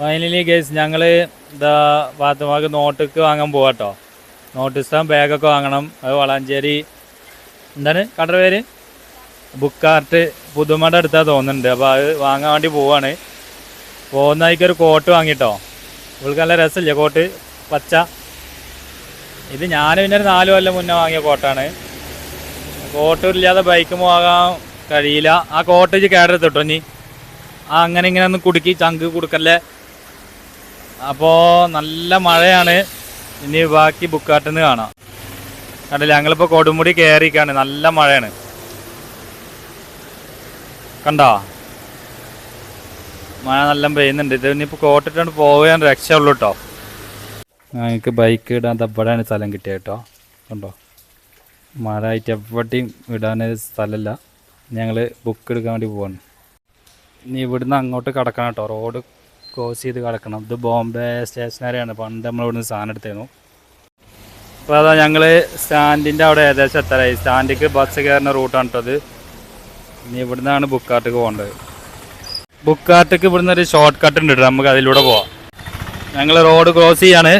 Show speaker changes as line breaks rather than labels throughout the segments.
Finally guys ഞങ്ങൾ ഇതാ പാത്തുമാക്ക് നോട്ടിക്ക് വാങ്ങാൻ പോവാട്ടോ. ഇഷ്ടം ബാഗൊക്കെ വാങ്ങണം. അത് വളാഞ്ചേരി. എന്താണ്? കടയുടെ പേര്? ബുക്കാർട്ട് പുതുമട അടുത്താ തോന്നുന്നുണ്ട്. അപ്പോൾ അത് വാങ്ങാൻ വേണ്ടി പോവാണ്. പോകുന്ന ഒരു കോട്ട് വാങ്ങിട്ടോ. ഇവൾക്ക് നല്ല രസമില്ലേ കോട്ട്? പച്ച. ഇത് ഞാൻ പിന്നെ ഒരു നാല് കൊല്ലം മുന്നേ വാങ്ങിയ കോട്ടാണ്. കോട്ട് ഇല്ലാതെ ബൈക്ക് പോകാൻ കഴിയില്ല. ആ കോട്ടേജ് ഇജ്ജ് കേടരുത് കേട്ടോ ഇനി. ആ അങ്ങനെ ഇങ്ങനെ ഒന്ന് കുടുക്കി ചങ്ക് കൊടുക്കല്ലേ? അപ്പോൾ നല്ല മഴയാണ്. ഇനി ബാക്കി ബുക്കാട്ടിന്ന് കാണാം. കണ്ടില്ല ഞങ്ങളിപ്പോൾ കൊടുമുടി കയറിക്കാണ് നല്ല മഴയാണ്. കണ്ടോ? മഴ നല്ല പെയ്യുന്നുണ്ട്. ഇത് ഇനിയിപ്പോൾ കോട്ടിട്ടാണ് രക്ഷ രക്ഷയുള്ളൂ കേട്ടോ ഞങ്ങൾക്ക് ബൈക്ക് ഇടാൻ തപ്പടാണ് സ്ഥലം കിട്ടിയ കേട്ടോ കണ്ടോ? മഴ ആയിട്ട് എവിടെയും ഇടാൻ സ്ഥലമില്ല. ഞങ്ങൾ ബുക്ക് എടുക്കാൻ വേണ്ടി പോവാണ്. ഇനി ഇവിടുന്ന് അങ്ങോട്ട് കടക്കണം കേട്ടോ റോഡ് ക്രോസ് ചെയ്ത് കിടക്കണം. ഇത് ബോംബെ സ്റ്റേഷനറിയാണ്. പണ്ട് നമ്മൾ ഇവിടുന്ന് സാധനം എടുത്തിരുന്നു. അപ്പോൾ അതാ ഞങ്ങൾ സ്റ്റാൻഡിന്റെ അവിടെ ഏകദേശം എത്താറായി സ്റ്റാൻഡിക്ക് ബസ് കയറുന്ന റൂട്ടാണ് കേട്ടത് ഇനി ഇവിടുന്നാണ് ബുക്കാർട്ടിക്ക് പോകേണ്ടത്. ബുക്കാർട്ടിക്ക് ഇവിടുന്ന് ഒരു ഷോർട്ട് കട്ട് ഉണ്ട് നമുക്ക് അതിലൂടെ പോവാം. ഞങ്ങൾ റോഡ് ക്രോസ് ചെയ്യാണ്.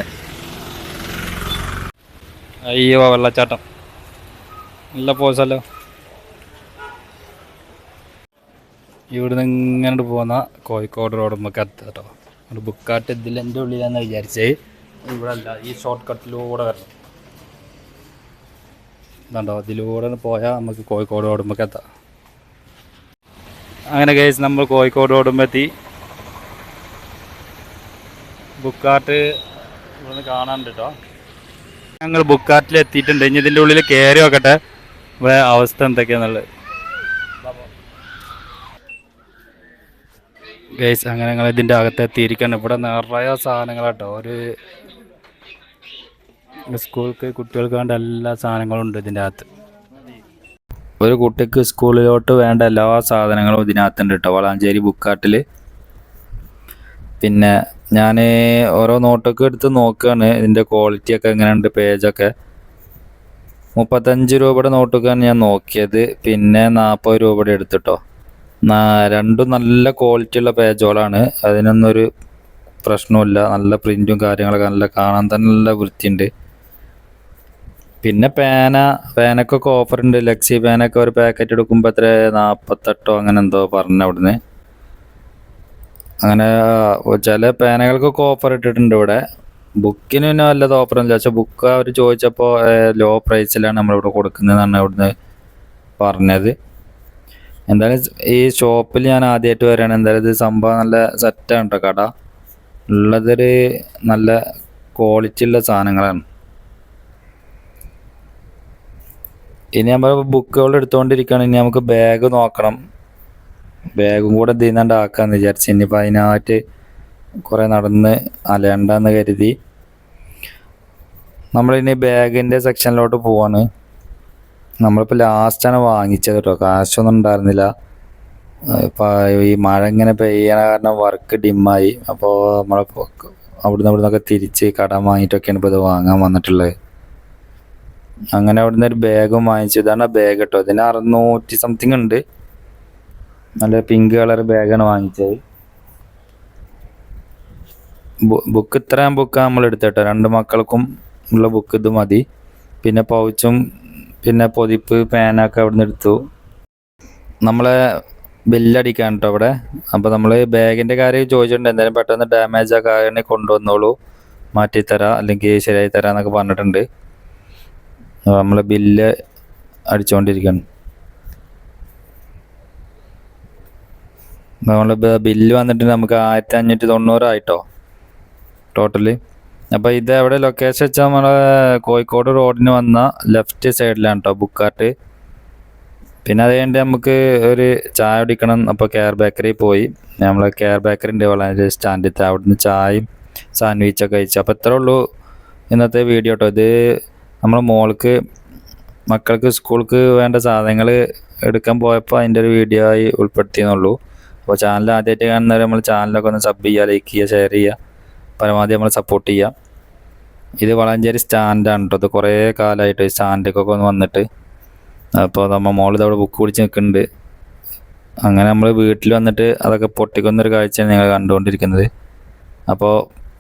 അയ്യോ വെള്ളച്ചാട്ടം. നല്ല പോസല്ലോ ഇവിടുന്ന് ഇങ്ങനെ പോകുന്ന കോഴിക്കോട് റോഡ് നമുക്ക് എത്തുക കേട്ടോ. അത് ബുക്കാട്ട് ഇതിൽ എന്റെ ഉള്ളിലാന്ന് വിചാരിച്ചേ. ഇവിടെ അല്ല ഈ ഷോർട്ട് കട്ടിലൂടെ വരണം. ഇതുണ്ടോ ഇതിലൂടെ പോയാൽ നമുക്ക് കോഴിക്കോട് റോഡ് നമുക്ക് എത്താം. അങ്ങനെ കേസ് നമ്മൾ കോഴിക്കോട് റോഡുമ്പോൾ എത്തി ബുക്കാട്ട് ഇവിടുന്ന് കാണാനുണ്ട് കേട്ടോ ഞങ്ങൾ ബുക്കാട്ടിൽ എത്തിയിട്ടുണ്ട് ഇനി ഇതിന്റെ ഉള്ളിൽ കയറി നോക്കട്ടെ. അവസ്ഥ എന്തൊക്കെയാന്നുള്ളത്. ഗൈസ് അങ്ങനെ ഞങ്ങൾ ഇതിന്റെ അകത്ത് എത്തിയിരിക്കണം. ഇവിടെ നിറയെ സാധനങ്ങളാട്ടോ. ഒരു സ്കൂൾക്ക് കുട്ടികൾക്ക് വേണ്ട എല്ലാ സാധനങ്ങളും ഉണ്ട് ഇതിന്റെ അകത്ത്. ഒരു കുട്ടിക്ക് സ്കൂളിലോട്ട് വേണ്ട എല്ലാ സാധനങ്ങളും ഇതിനകത്തുണ്ട് കേട്ടോ വളാഞ്ചേരി ബുക്കാട്ടിൽ പിന്നെ ഞാൻ ഓരോ നോട്ടൊക്കെ എടുത്ത് നോക്കുകയാണ് ഇതിന്റെ ക്വാളിറ്റി ഒക്കെ എങ്ങനെയുണ്ട് പേജൊക്കെ മുപ്പത്തഞ്ച് രൂപയുടെ നോട്ടൊക്കെയാണ് ഞാൻ നോക്കിയത്. പിന്നെ നാൽപ്പത് രൂപയുടെ എടുത്തിട്ടോ രണ്ടും നല്ല ക്വാളിറ്റി ഉള്ള പേജുകളാണ് അതിനൊന്നൊരു പ്രശ്നമില്ല നല്ല പ്രിന്റും കാര്യങ്ങളൊക്കെ നല്ല കാണാൻ തന്നെ നല്ല വൃത്തിയുണ്ട്. പിന്നെ പേന പേനക്കൊക്കെ ഓഫർ ഉണ്ട്. ലക്സി പേനൊക്കെ ഒരു പാക്കറ്റ് എടുക്കുമ്പോൾ എത്ര? നാൽപ്പത്തെട്ടോ അങ്ങനെ എന്തോ പറഞ്ഞു അവിടുന്ന്. അങ്ങനെ ചില പേനകൾക്കൊക്കെ ഓഫർ ഇട്ടിട്ടുണ്ട് ഇവിടെ. ബുക്കിന് പിന്നെ വല്ലത് ഓഫർ ഒന്നുമില്ല. പക്ഷെ ബുക്ക് അവർ ചോദിച്ചപ്പോൾ ലോ പ്രൈസിലാണ് നമ്മളിവിടെ കൊടുക്കുന്നതെന്നാണ് അവിടുന്ന് പറഞ്ഞത്. എന്തായാലും ഈ ഷോപ്പിൽ ഞാൻ ആദ്യമായിട്ട് വരികയാണ് എന്തായാലും ഇത് സംഭവം നല്ല സെറ്റാണ് കേട്ടോ കട. ഉള്ളതൊരു നല്ല ക്വാളിറ്റി ഉള്ള സാധനങ്ങളാണ്. ഇനി നമ്മൾ ബുക്കുകൾ എടുത്തുകൊണ്ടിരിക്കുകയാണ് ഇനി നമുക്ക് ബാഗ് നോക്കണം. ബാഗും കൂടെ തീന്നാണ്ട് ആക്കാമെന്ന് വിചാരിച്ചു. ഇനിയിപ്പോൾ അതിനായിട്ട് കുറേ നടന്ന് അലയണ്ടെന്ന് കരുതി. നമ്മളിനി ബാഗിന്റെ സെക്ഷനിലോട്ട് പോവാണ്. നമ്മളിപ്പോൾ ലാസ്റ്റാണ് വാങ്ങിച്ചത് കേട്ടോ കാശൊന്നും ഉണ്ടായിരുന്നില്ല. ഇപ്പോൾ ഈ മഴ ഇങ്ങനെ പെയ്യണ കാരണം വർക്ക് ഡിമ്മായി അപ്പോൾ നമ്മളിപ്പോൾ അവിടുന്ന് ഇവിടുന്നൊക്കെ തിരിച്ച് കടം വാങ്ങിയിട്ടൊക്കെയാണ് ഇപ്പോൾ ഇത് വാങ്ങാൻ വന്നിട്ടുള്ളത്. അങ്ങനെ അവിടുന്ന് ഒരു ബാഗും വാങ്ങിച്ചു. ഇതാണ് ആ ബാഗ് കേട്ടോ ഇതിന് അറുന്നൂറ്റി സംതിങ് ഉണ്ട്. നല്ല പിങ്ക് കളർ ബാഗാണ് വാങ്ങിച്ചത്. ബുക്ക് ഇത്രയും ബുക്കാണ് നമ്മൾ എടുത്തേട്ടോ രണ്ട് മക്കൾക്കും ഉള്ള ബുക്ക് ഇത് മതി. പിന്നെ പൗച്ചും പിന്നെ പൊതിപ്പ് പേനൊക്കെ നിന്ന് എടുത്തു. നമ്മളെ ബില്ലടിക്കാൻ കേട്ടോ അവിടെ. അപ്പോൾ നമ്മൾ ബാഗിന്റെ കാര്യം ചോദിച്ചിട്ടുണ്ട്. എന്തായാലും പെട്ടെന്ന് ഡാമേജ് ഒക്കെ ആണെങ്കിൽ കൊണ്ടുവന്നോളൂ. മാറ്റിത്തരാം അല്ലെങ്കിൽ ശരിയായി തരാം എന്നൊക്കെ പറഞ്ഞിട്ടുണ്ട് നമ്മൾ ബില്ല് അടിച്ചുകൊണ്ടിരിക്കുകയാണ് നമ്മൾ ബില്ല് വന്നിട്ട് നമുക്ക് ആയിരത്തി അഞ്ഞൂറ്റി തൊണ്ണൂറായിട്ടോ? ടോട്ടൽ? അപ്പോൾ ഇത് എവിടെ ലൊക്കേഷൻ വെച്ചാൽ നമ്മളെ കോഴിക്കോട് റോഡിന് വന്ന ലെഫ്റ്റ് സൈഡിലാണ് കേട്ടോ ബുക്കാർട്ട് പിന്നെ അത് കഴിഞ്ഞിട്ട് നമുക്ക് ഒരു ചായ കുടിക്കണം. അപ്പോൾ കെയർ ബേക്കറി പോയി. നമ്മൾ കെയർ ബേക്കറിന്റെ വളരെ സ്റ്റാൻഡിൽ അവിടുന്ന് ചായയും സാൻഡ്വിച്ച് ഒക്കെ കഴിച്ചു. അപ്പോൾ ഇത്രേ ഉള്ളൂ ഇന്നത്തെ വീഡിയോ കേട്ടോ ഇത് നമ്മളെ മോൾക്ക് മക്കൾക്ക് സ്കൂൾക്ക് വേണ്ട സാധനങ്ങൾ എടുക്കാൻ പോയപ്പോൾ അതിന്റെ ഒരു വീഡിയോ ആയി ഉൾപ്പെടുത്തിയെന്നുള്ളൂ. അപ്പോൾ ചാനൽ ആദ്യമായിട്ട് കാണുന്നവർ നമ്മൾ ചാനലൊക്കെ ഒന്ന് സബ് ചെയ്യുക ലൈക്ക് ചെയ്യുക ഷെയർ ചെയ്യുക. പരമാവധി നമ്മൾ സപ്പോർട്ട് ചെയ്യാം. ഇത് വളാഞ്ചേരി സ്റ്റാൻഡാണ് കേട്ടോ ഇത് കുറേ കാലമായിട്ട് ഈ സ്റ്റാൻഡിലേക്കൊക്കെ ഒന്ന് വന്നിട്ട്. അപ്പോൾ നമ്മൾ മോളിത് അവിടെ ബുക്ക് പിടിച്ച് നിൽക്കുന്നുണ്ട് അങ്ങനെ നമ്മൾ വീട്ടിൽ വന്നിട്ട് അതൊക്കെ പൊട്ടിക്കുന്നൊരു കാഴ്ചയാണ് ഞങ്ങൾ കണ്ടുകൊണ്ടിരിക്കുന്നത് അപ്പോൾ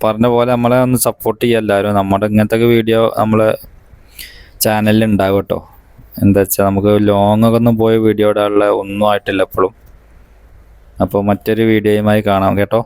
പറഞ്ഞ പോലെ നമ്മളെ ഒന്ന് സപ്പോർട്ട് ചെയ്യുക എല്ലാവരും നമ്മുടെ ഇങ്ങനത്തെ വീഡിയോ നമ്മളെ ചാനലിൽ ഉണ്ടാകും കേട്ടോ എന്താ വെച്ചാൽ നമുക്ക് ലോങ് ഒക്കെ ഒന്നും പോയ വീഡിയോ ഇടാനുള്ള ഒന്നും ആയിട്ടില്ല എപ്പോഴും അപ്പോൾ മറ്റൊരു വീഡിയോയുമായി കാണാം. കേട്ടോ?